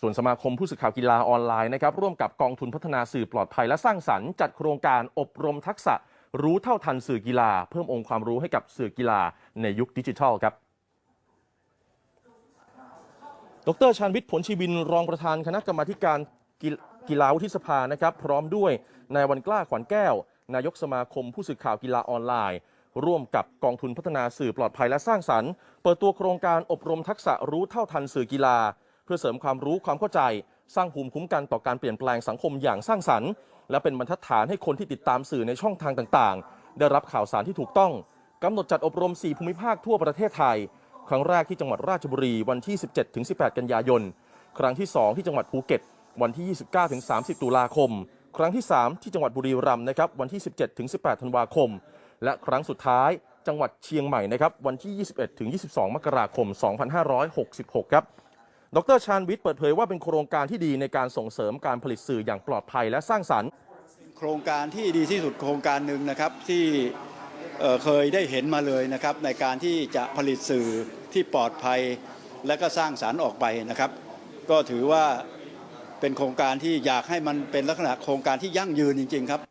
ส่วนสมาคมผู้สื่อข่าวกีฬาออนไลน์นะครับร่วมกับกองทุนพัฒนาสื่อปลอดภัยและสร้างสรรค์จัดโครงการอบรมทักษะ รู้เท่าทันสื่อกีฬา เพิ่มองค์ความรู้ให้กับสื่อกีฬาในยุคดิจิทัลครับดรชาญวิทย์ผลชีวินรองประธานคณะกรรมาการกีฬาวุฒิสภานะครับ พร้อมด้วยนายวันกล้าขวัญแก้ว นายกสมาคมผู้สื่อข่าวกีฬาออนไลน์ ร่วมกับกองทุนพัฒนาสื่อปลอดภัยและสร้างสรรค์ เปิดตัวโครงการอบรมทักษะรู้เท่าทันสื่อกีฬา พื่อเสริมความรู้ความเข้าใจ สร้างภูมิคุ้มกันต่อการเปลี่ยนแปลงสังคมอย่างสร้างสรรค์ และเป็นบรรทัดฐานให้คนที่ติดตามสื่อในช่องทางต่างๆ ได้รับข่าวสารที่ถูกต้องกำหนดจัดอบรม 4 ภูมิภาคทั่วประเทศไทย ครั้งแรกที่จังหวัดราชบุรีวันที่ 17-18 กันยายน ครั้งที่ 2 ที่จังหวัดภูเก็ต วันที่ 29-30 ตุลาคม ครั้งที่ 3 ที่จังหวัดบุรีรัมย์นะครับวันที่ 17-18 ธันวาคม และครั้งสุดท้ายจังหวัดเชียงใหม่นะครับวันที่ 21-22 มกราคม 2566 ครับ ดรชาญวิทย์เปิดเผยว่าเป็นโครงการที่ดีในการส่งเสริมการผลิตสื่ออย่างปลอดภัยและสร้างสรรค์ โครงการที่ดีที่สุดโครงการหนึ่งนะครับที่เอ่อเคยได้เห็นมาเลยนะครับในการที่จะผลิตสื่อที่ปลอดภัย และก็สร้างสารรค์ออกไปนะครับ ก็ถือว่าเป็นโครงการที่อยากให้มันเป็นลักษณะโครงการที่ยั่งยืนจริง ๆ ครับ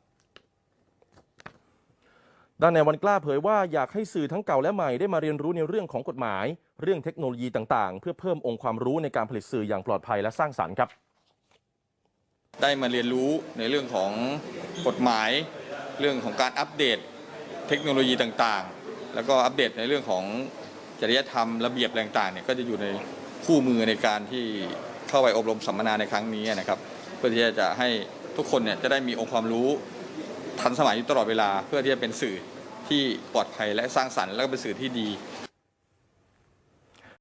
ด้านในวันกล้าเผยว่าอยากให้สื่อทั้งเก่าและใหม่ได้มาเรียนรู้ในเรื่องของกฎหมาย เรื่องเทคโนโลยีต่างๆ เพื่อเพิ่มองค์ความรู้ในการผลิตสื่ออย่างปลอดภัยและสร้างสรรค์ครับ ได้มาเรียนรู้ในเรื่องของกฎหมาย เรื่องของการอัปเดตเทคโนโลยีต่างๆ แล้วก็อัปเดตในเรื่องของจริยธรรมระเบียบต่างๆเนี่ยก็จะอยู่ในคู่มือในการที่เข้าไปอบรมสัมมนาในครั้งนี้นะครับ เพื่อที่จะให้ทุกคนเนี่ยจะได้มีองค์ความรู้ ทันสมัยอยู่ตลอดเวลา เพื่อที่จะเป็นสื่อที่ปลอดภัยและสร้างสรรค์และก็เป็นสื่อที่ดี